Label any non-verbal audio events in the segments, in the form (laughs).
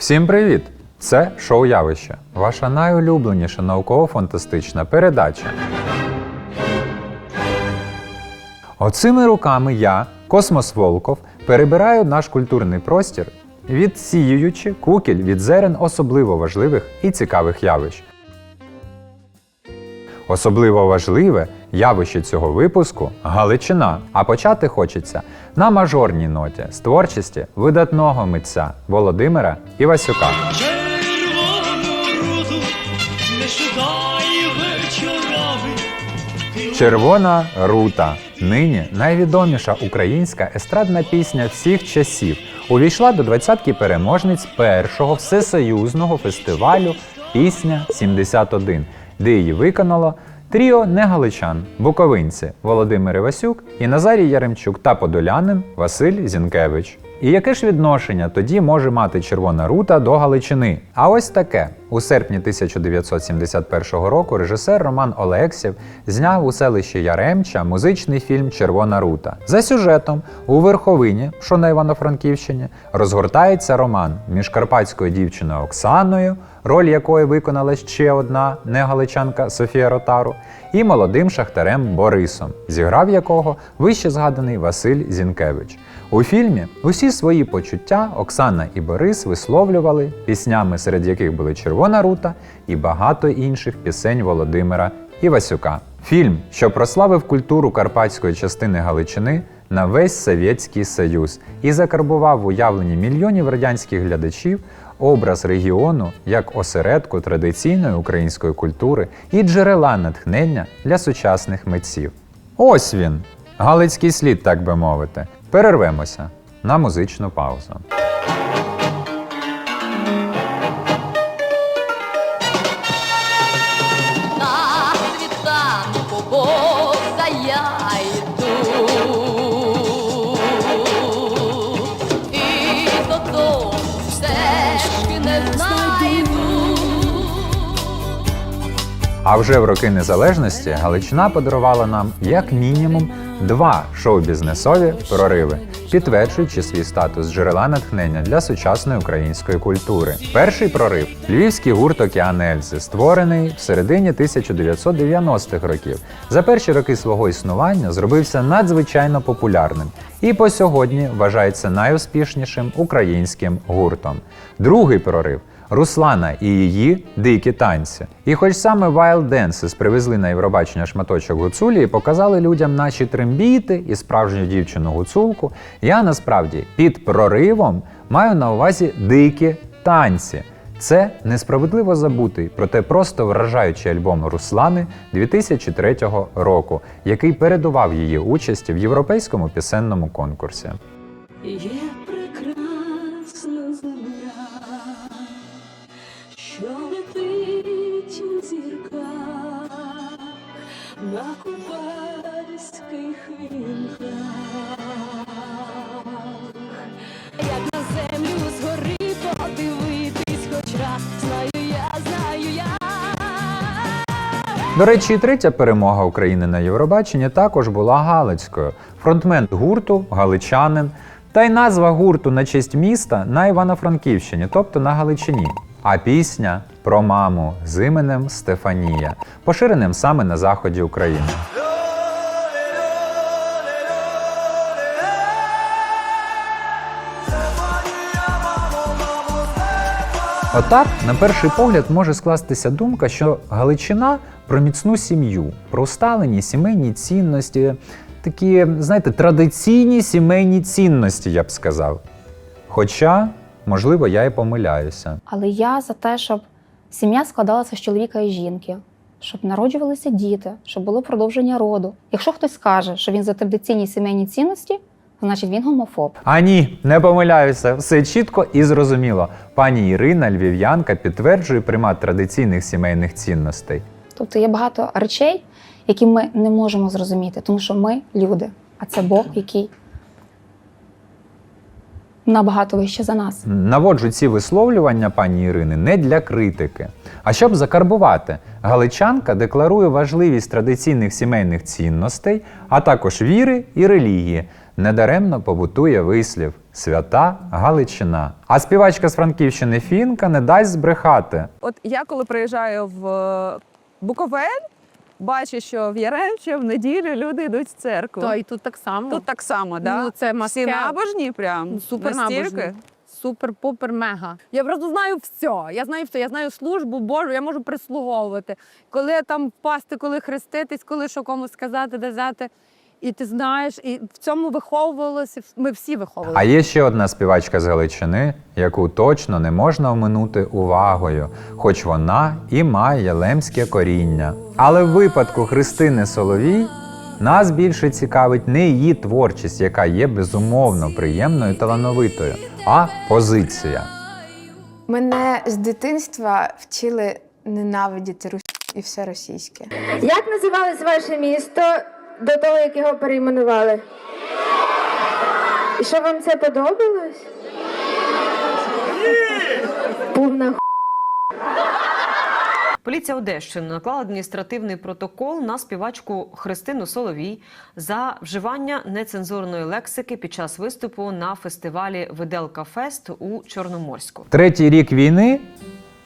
Всім привіт! Це шоу Явище, ваша найулюбленіша науково-фантастична передача. Оцими руками я, Космос Волков, перебираю наш культурний простір, відсіюючи кукіль від зерен особливо важливих і цікавих явищ. Особливо важливе явище цього випуску Галичина. А почати хочеться на мажорній ноті з творчості видатного митця Володимира Івасюка. Червона рута. Нині найвідоміша українська естрадна пісня всіх часів увійшла до двадцятки переможниць першого всесоюзного фестивалю Пісня 71, де її виконало тріо негаличан, буковинці Володимир Івасюк і Назарій Яремчук та подолянин Василь Зінкевич. І яке ж відношення тоді може мати Червона рута до Галичини? А ось таке. У серпні 1971 року режисер Роман Олексєв зняв у селищі Яремча музичний фільм Червона рута. За сюжетом у Верховині, що на Івано-Франківщині, розгортається роман між карпатською дівчиною Оксаною, роль якої виконала ще одна негаличанка Софія Ротару, і молодим шахтарем Борисом, зіграв якого вище згаданий Василь Зінкевич. У фільмі усі свої почуття Оксана і Борис висловлювали піснями, серед яких були Червона рута і багато інших пісень Володимира Івасюка. Фільм, що прославив культуру карпатської частини Галичини на весь Совєтський Союз і закарбував в уявленні мільйонів радянських глядачів образ регіону як осередку традиційної української культури і джерела натхнення для сучасних митців. Ось він, Галицький слід, так би мовити. Перервемося на музичну паузу. А вже в роки незалежності Галичина подарувала нам як мінімум два шоу-бізнесові прориви, підтверджуючи свій статус джерела натхнення для сучасної української культури. Перший прорив львівський гурт Океан Ельзи, створений в середині 1990-х років. За перші роки свого існування зробився надзвичайно популярним і по сьогодні вважається найуспішнішим українським гуртом. Другий прорив Руслана і її дикі танці. І хоч саме Wild Dances привезли на Євробачення шматочок гуцулі і показали людям наші трембіти і справжню дівчину гуцулку, я насправді під проривом маю на увазі дикі танці. Це несправедливо забутий, проте просто вражаючий альбом Руслани 2003 року, який передував її участі в європейському пісенному конкурсі. Є прекрасна земля, що летить у зірках на купальських вінках. Як на землю згори подивитись хоч раз, знаю я, знаю я. До речі, третя перемога України на Євробаченні також була галицькою. Фронтмен гурту галичанин, та й назва гурту на честь міста на Івано-Франківщині, тобто на Галичині. А пісня про маму з іменем Стефанія, поширеним саме на заході України. Отак, на перший погляд, може скластися думка, що Галичина про міцну сім'ю, про усталені сімейні цінності, такі, знаєте, традиційні сімейні цінності, я б сказав. Хоча, можливо, я і помиляюся. Але я за те, щоб сім'я складалася з чоловіка і жінки, щоб народжувалися діти, щоб було продовження роду. Якщо хтось скаже, що він за традиційні сімейні цінності, значить він гомофоб. А ні, не помиляюся, все чітко і зрозуміло. Пані Ірина, львів'янка, підтверджує примат традиційних сімейних цінностей. Тобто є багато речей, які ми не можемо зрозуміти, тому що ми люди, а це Бог, який набагато вище за нас. Наводжу ці висловлювання пані Ірини не для критики, а щоб закарбувати. Галичанка декларує важливість традиційних сімейних цінностей, а також віри і релігії. Недаремно побутує вислів Свята Галичина. А співачка з Франківщини Фінка не дасть збрехати. От я коли приїжджаю в е, Буковель, бачу, що в Яремче в неділю люди йдуть в церкву. Та і тут так само. Тут так само, да? Ну, це Всі набожні прям. Ну, супер Настільки? набожні. Супер-пупер мега. Я просто знаю все. Я знаю все. Я знаю службу Божу, я можу прислуговувати. Коли там впасти, коли хреститись, коли що комусь сказати, де взяти. І ти знаєш, і в цьому виховувалися. Ми всі виховувалися. А є ще одна співачка з Галичини, яку точно не можна оминути увагою, хоч вона і має лемське коріння. Але в випадку Христини Соловій нас більше цікавить не її творчість, яка є безумовно приємною і талановитою, а позиція. Мене з дитинства вчили ненавидіти і все російське. Як називалось ваше місто до того, як його перейменували? І що вам це подобалось? Повна Поліція Одещини наклала адміністративний протокол на співачку Христину Соловій за вживання нецензурної лексики під час виступу на фестивалі Виделка Фест у Чорноморську. Третій рік війни.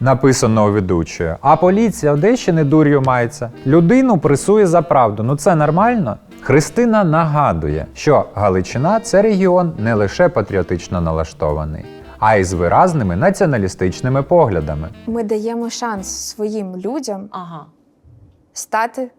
Написано у ведучої, а поліція Одещини дур'ю мається. Людину пресує за правду. Ну це нормально. Христина нагадує, що Галичина це регіон не лише патріотично налаштований, а й з виразними націоналістичними поглядами. Ми даємо шанс своїм людям Ага. стати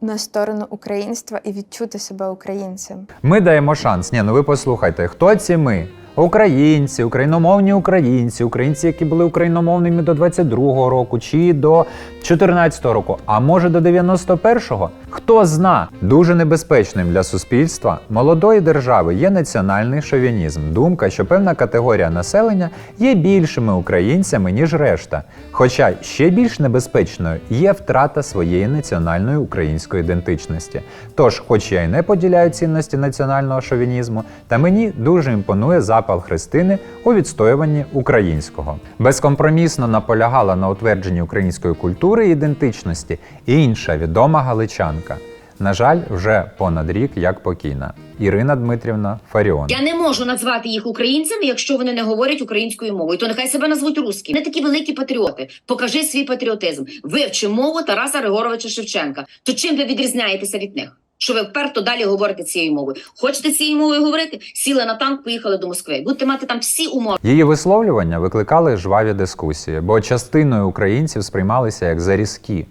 на сторону українства і відчути себе українцем. Ми даємо шанс. Ні, ну ви послухайте, хто ці ми? Українці, україномовні українці, українці, які були україномовними до 22-го року чи до 14-го року, а може до 91-го? Хто зна? Дуже небезпечним для суспільства молодої держави є національний шовінізм. Думка, що певна категорія населення є більшими українцями, ніж решта. Хоча ще більш небезпечною є втрата своєї національної української ідентичності. Тож, хоч я й не поділяю цінності національного шовінізму, та мені дуже імпонує запал Христини у відстоюванні українського. Безкомпромісно наполягала на утвердженні української культури і ідентичності інша відома галичанка. На жаль, вже понад рік як покійна Ірина Дмитрівна Фаріон. Я не можу назвати їх українцями, якщо вони не говорять українською мовою. То нехай себе назвуть русські. Не такі великі патріоти. Покажи свій патріотизм. Вивчи мову Тараса Григоровича Шевченка. То чим ви відрізняєтеся від них? Що ви вперто далі говорите цією мовою? Хочете цією мовою говорити? Сіли на танк, поїхали до Москви. Будете мати там всі умови. Її висловлювання викликали жваві дискусії, бо частиною українців сприймалися як зарізкі.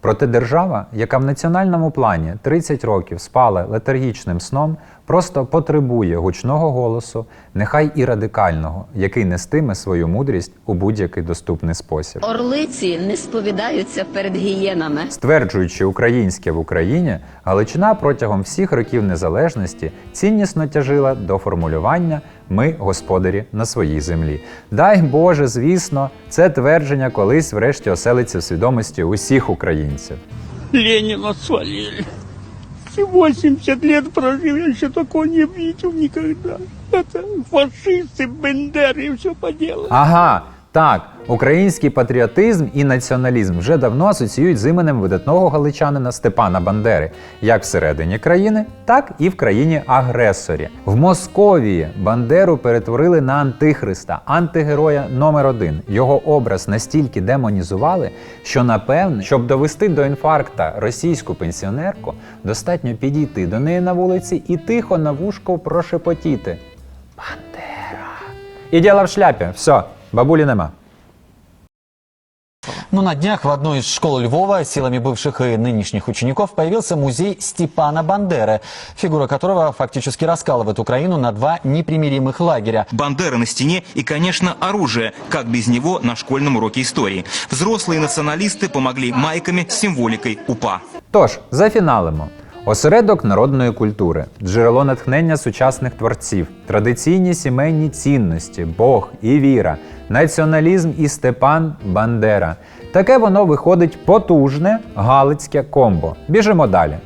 Проте держава, яка в національному плані 30 років спала летаргічним сном, просто потребує гучного голосу, нехай і радикального, який нестиме свою мудрість у будь-який доступний спосіб. Орлиці не сповідаються перед гієнами. Стверджуючи українське в Україні, Галичина протягом всіх років незалежності ціннісно тяжила до формулювання ми господарі на своїй землі. Дай Боже, звісно, це твердження колись врешті оселиться в свідомості усіх українців. Ленина свалили 80 лет прожил, я еще такого не видел никогда. Это фашисты, бендеры, все поделали. Ага, так, український патріотизм і націоналізм вже давно асоціюють з іменем видатного галичанина Степана Бандери, як всередині країни, так і в країні-агресорі. В Московії Бандеру перетворили на антихриста, антигероя номер один. Його образ настільки демонізували, що напевне, щоб довести до інфаркта російську пенсіонерку, достатньо підійти до неї на вулиці і тихо на вушко прошепотіти. Бандера. І діло в шляпі. Все, бабулі нема. Но на днях в одной из школ Львова силами бывших и нынешних учеников появился музей Степана Бандеры, фигура которого фактически раскалывает Украину на два непримиримых лагеря. Бандера на стене и, конечно, оружие, как без него на школьном уроке истории. Взрослые националисты помогли майками с символикой УПА. Тож, зафіналимо. Осередок народної культури, джерело натхнення сучасних творців, традиційні сімейні цінності, Бог і віра, націоналізм і Степан Бандера. Таке воно виходить потужне галицьке комбо. Біжимо далі.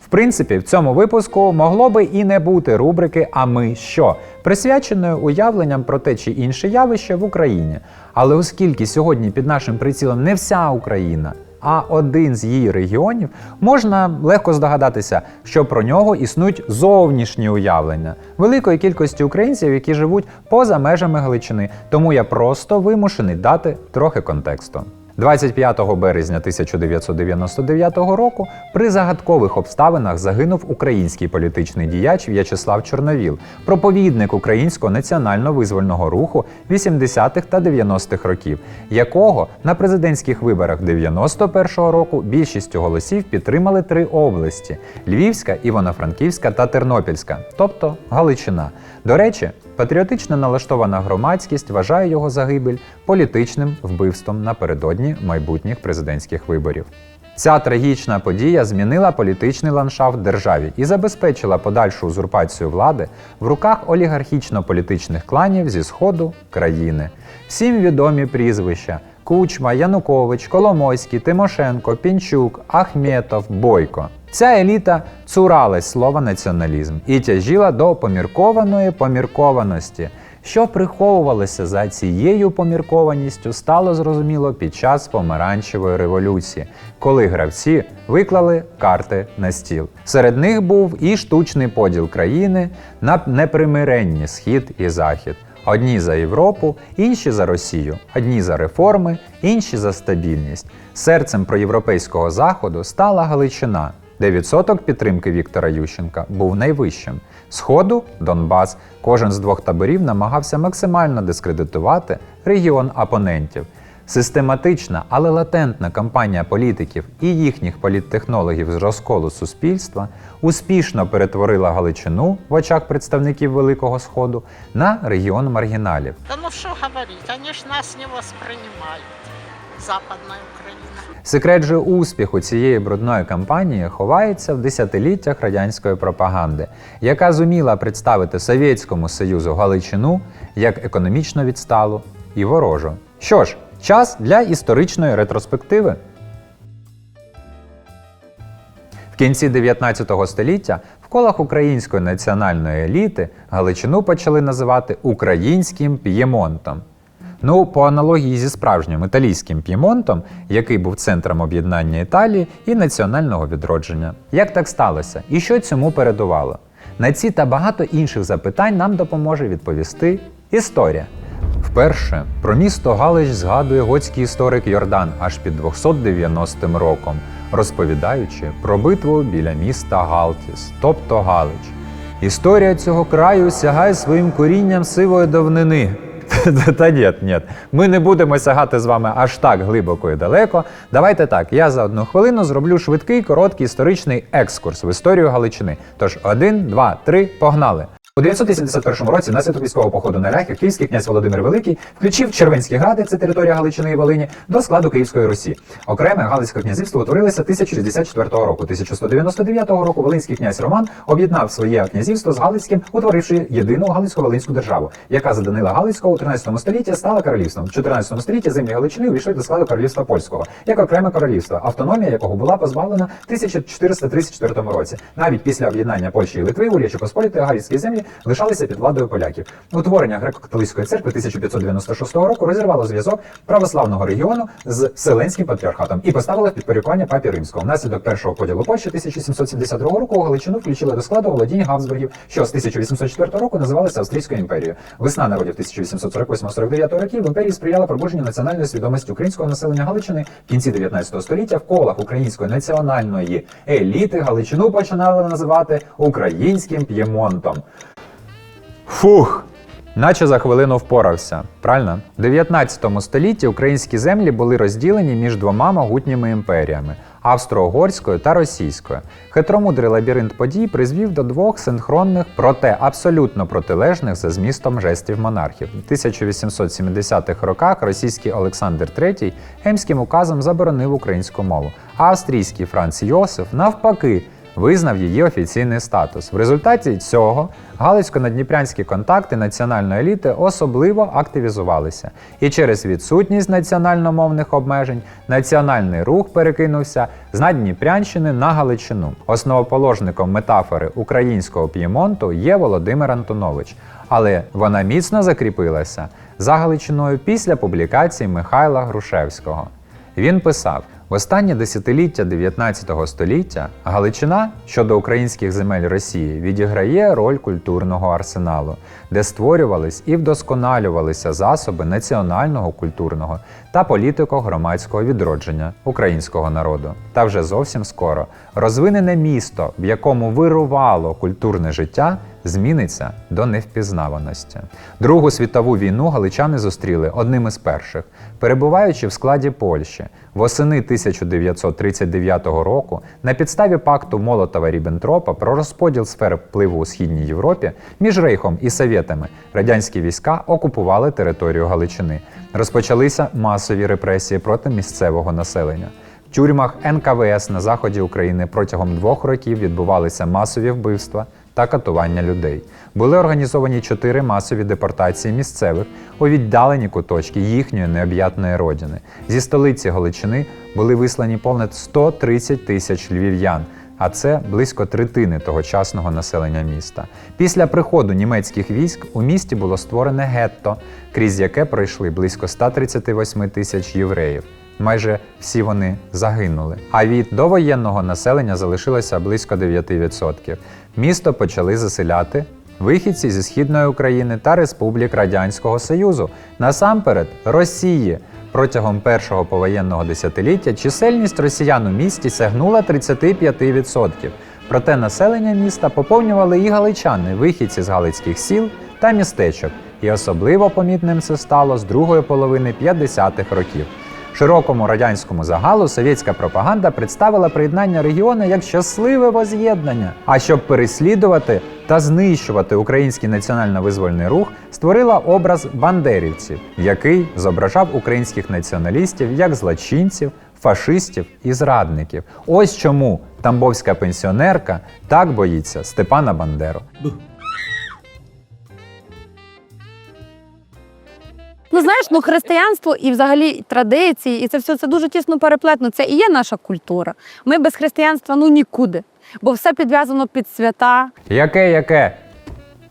В принципі, в цьому випуску могло би і не бути рубрики А ми що, присвяченої уявленням про те чи інше явище в Україні. Але оскільки сьогодні під нашим прицілом не вся Україна, а один з її регіонів, можна легко здогадатися, що про нього існують зовнішні уявлення великої кількості українців, які живуть поза межами Галичини. Тому я просто вимушений дати трохи контексту. 25 березня 1999 року при загадкових обставинах загинув український політичний діяч В'ячеслав Чорновіл, проповідник українського національно-визвольного руху 80-х та 90-х років, якого на президентських виборах 91-го року більшістю голосів підтримали три області: Львівська, Івано-Франківська та Тернопільська, тобто Галичина. До речі, патріотично налаштована громадськість вважає його загибель політичним вбивством напередодні майбутніх президентських виборів. Ця трагічна подія змінила політичний ландшафт державі і забезпечила подальшу узурпацію влади в руках олігархічно-політичних кланів зі сходу країни. Всім відомі прізвища: Кучма, Янукович, Коломойський, Тимошенко, Пінчук, Ахметов, Бойко. Ця еліта цуралась слова націоналізм і тяжіла до поміркованої поміркованості. Що приховувалося за цією поміркованістю, стало зрозуміло під час помаранчевої революції, коли гравці виклали карти на стіл. Серед них був і штучний поділ країни на непримиренні схід і захід. Одні за Європу, інші за Росію, одні за реформи, інші за стабільність. Серцем проєвропейського заходу стала Галичина, де відсоток підтримки Віктора Ющенка був найвищим. Сходу Донбас. Кожен з двох таборів намагався максимально дискредитувати регіон опонентів. Систематична, але латентна кампанія політиків і їхніх політтехнологів з розколу суспільства успішно перетворила Галичину в очах представників Великого Сходу на регіон маргіналів. Да ну что говорить, они ж нас не воспринимают. Западная Украина. Секрет же успіху цієї брудної кампанії ховається в десятиліттях радянської пропаганди, яка зуміла представити Совєтському Союзу Галичину як економічно відсталу і ворожу. Що ж, час для історичної ретроспективи. В кінці 19 століття в колах української національної еліти Галичину почали називати українським п'ємонтом. Ну, по аналогії зі справжнім італійським п'ємонтом, який був центром об'єднання Італії і національного відродження. Як так сталося? І що цьому передувало? На ці та багато інших запитань нам допоможе відповісти історія. Вперше про місто Галич згадує готський історик Йордан аж під 290 роком, розповідаючи про битву біля міста Галтіс, тобто Галич. Історія цього краю сягає своїм корінням сивої давнини. (laughs) Та ні, ні, ми не будемо сягати з вами аж так глибоко і далеко. Давайте так, я за одну хвилину зроблю швидкий, короткий історичний екскурс в історію Галичини. Тож один, два, три, погнали! У 981 році наслідок військового походу на ляхів київський князь Володимир Великий включив Червенські гради, це територія Галичини і Волині, до складу Київської Русі. Окреме Галицьке князівство утворилося 1164 року. 1199 року Волинський князь Роман об'єднав своє князівство з Галицьким, утворивши єдину Галицько-Волинську державу, яка за Данила Галицького у 13 столітті стала королівством. В 14 столітті землі Галичини увійшли до складу королівства польського, як окреме королівство, автономія якого була позбавлена в 1434 році. Навіть після об'єднання Польщі і Литви у Речі Посполітої Галицькі землі лишалися під владою поляків. Утворення греко-католицької церкви 1596 року розірвало зв'язок православного регіону з Вселенським патріархатом і поставило підпорядкування папі римського. Внаслідок першого поділу Польщі 1772 року Галичину включили до складу володінь Габсбургів, що з 1804 року називалися Австрійською імперією. Весна народів 1848-49 років в імперії сприяла пробудженню національної свідомості українського населення Галичини в кінці 19 століття в колах української національної еліти Галичину починали називати українським п'ємонтом. Фух! Наче за хвилину впорався. Правильно? В 19 столітті українські землі були розділені між двома могутніми імперіями австро-угорською та російською. Хитромудрий лабіринт подій призвів до двох синхронних, проте абсолютно протилежних за змістом жестів монархів. У 1870-х роках російський Олександр III Емським указом заборонив українську мову, а австрійський Франц Йосиф навпаки визнав її офіційний статус. В результаті цього галицько-надніпрянські контакти національної еліти особливо активізувалися. І через відсутність національно-мовних обмежень національний рух перекинувся з Надніпрянщини на Галичину. Основоположником метафори українського п'ємонту є Володимир Антонович, але вона міцно закріпилася за Галичиною після публікації Михайла Грушевського. Він писав: В останні десятиліття 19 століття Галичина щодо українських земель Росії відіграє роль культурного арсеналу, де створювались і вдосконалювалися засоби національного, культурного та політико-громадського відродження українського народу. Та вже зовсім скоро розвинене місто, в якому вирувало культурне життя, зміниться до невпізнаваності. Другу світову війну галичани зустріли одним із перших, перебуваючи в складі Польщі. Восени 1939 року на підставі пакту Молотова Ріббентропа про розподіл сфер впливу у східній Європі між Рейхом і Совєтами радянські війська окупували територію Галичини. Розпочалися масові репресії проти місцевого населення. В тюрмах НКВС на заході України протягом двох років відбувалися масові вбивства та катування людей. Були організовані чотири масові депортації місцевих у віддалені куточки їхньої необ'ятної родини. Зі столиці Галичини були вислані понад 130 тисяч львів'ян. А це близько третини тогочасного населення міста. Після приходу німецьких військ у місті було створене гетто, крізь яке пройшли близько 138 тисяч євреїв. Майже всі вони загинули. А від довоєнного населення залишилося близько 9%. Місто почали заселяти вихідці зі східної України та республік Радянського Союзу, насамперед Росії. Протягом першого повоєнного десятиліття чисельність росіян у місті сягнула 35%. Проте населення міста поповнювали і галичани, вихідці з галицьких сіл та містечок. І особливо помітним це стало з другої половини 50-х років. Широкому радянському загалу совєтська пропаганда представила приєднання регіону як щасливе воз'єднання. А щоб переслідувати та знищувати український національно-визвольний рух, створила образ бандерівців, який зображав українських націоналістів як злочинців, фашистів і зрадників. Ось чому тамбовська пенсіонерка так боїться Степана Бандеру. Ну знаєш, ну християнство і взагалі традиції, і це все це дуже тісно переплетено. Це і є наша культура. Ми без християнства ну нікуди, бо все підв'язано під свята. Яке яке?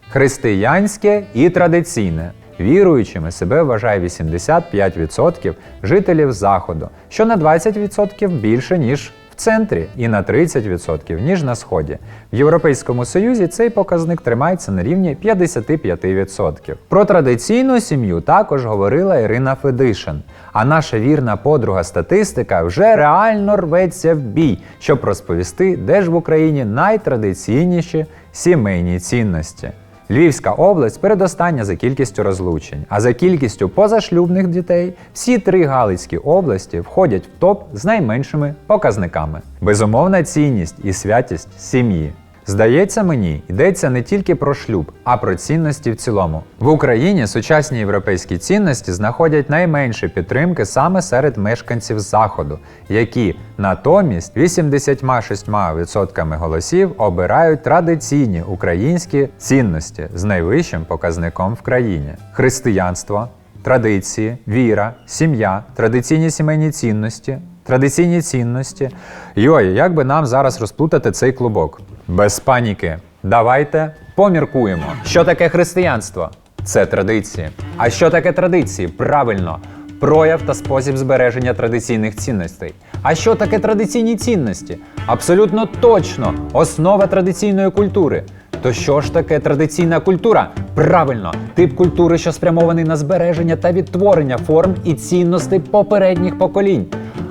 Християнське і традиційне. Віруючими себе вважає 85% жителів Заходу, що на 20% більше, ніж центрі, і на 30% ніж на сході. В Європейському Союзі цей показник тримається на рівні 55%. Про традиційну сім'ю також говорила Ірина Федишин. А наша вірна подруга статистика вже реально рветься в бій, щоб розповісти, де ж в Україні найтрадиційніші сімейні цінності. Львівська область передостання за кількістю розлучень, а за кількістю позашлюбних дітей всі три Галицькі області входять в топ з найменшими показниками. Безумовна цінність і святість сім'ї. Здається мені, йдеться не тільки про шлюб, а про цінності в цілому. В Україні сучасні європейські цінності знаходять найменше підтримки саме серед мешканців Заходу, які натомість 86% голосів обирають традиційні українські цінності з найвищим показником в країні: християнство, традиції, віра, сім'я, традиційні сімейні цінності. Традиційні цінності. Йой, як би нам зараз розплутати цей клубок? Без паніки. Давайте поміркуємо. Що таке християнство? Це традиції. А що таке традиції? Правильно, прояв та спосіб збереження традиційних цінностей. А що таке традиційні цінності? Абсолютно точно, основа традиційної культури. То що ж таке традиційна культура? Правильно, тип культури, що спрямований на збереження та відтворення форм і цінностей попередніх поколінь.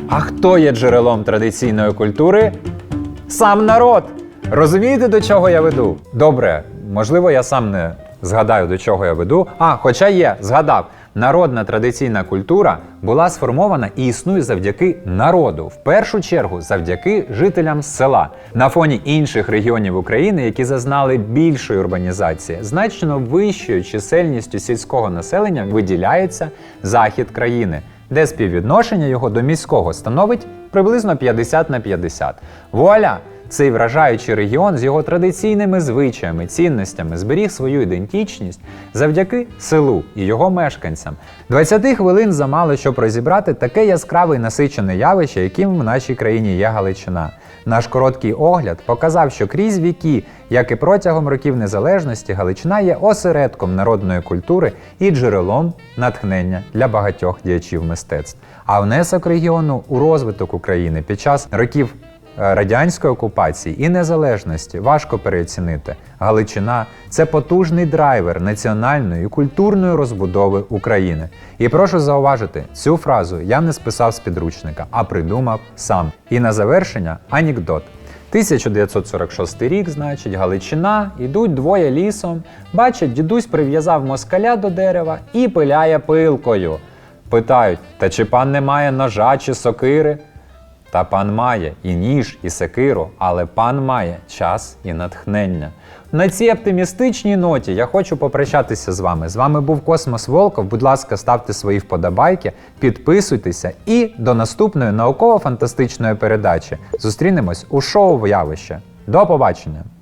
А хто є джерелом традиційної культури? Сам народ. Розумієте, до чого я веду? Добре, можливо, я сам не згадаю, до чого я веду. А, хоча є, згадав. Народна традиційна культура була сформована і існує завдяки народу, в першу чергу завдяки жителям села. На фоні інших регіонів України, які зазнали більшої урбанізації, значно вищою чисельністю сільського населення виділяється захід країни, де співвідношення його до міського становить приблизно 50 на 50. Вуаля! Цей вражаючий регіон з його традиційними звичаями, цінностями зберіг свою ідентичність завдяки селу і його мешканцям. 20 хвилин замало, щоб розібрати таке яскраве і насичене явище, яким в нашій країні є Галичина. Наш короткий огляд показав, що крізь віки, як і протягом років незалежності, Галичина є осередком народної культури і джерелом натхнення для багатьох діячів мистецтв. А внесок регіону у розвиток України під час років радянської окупації і незалежності важко переоцінити. Галичина це потужний драйвер національної і культурної розбудови України. І прошу зауважити, цю фразу я не списав з підручника, а придумав сам. І на завершення анекдот. 1946 рік, значить, Галичина, ідуть двоє лісом. Бачать, дідусь прив'язав москаля до дерева і пиляє пилкою. Питають: та чи пан не має ножа чи сокири? Та пан має і ніж, і секиру, але пан має час і натхнення. На цій оптимістичній ноті я хочу попрощатися з вами. З вами був Космос Волков. Будь ласка, ставте свої вподобайки, підписуйтеся і до наступної науково-фантастичної передачі. Зустрінемось у шоу явище. До побачення!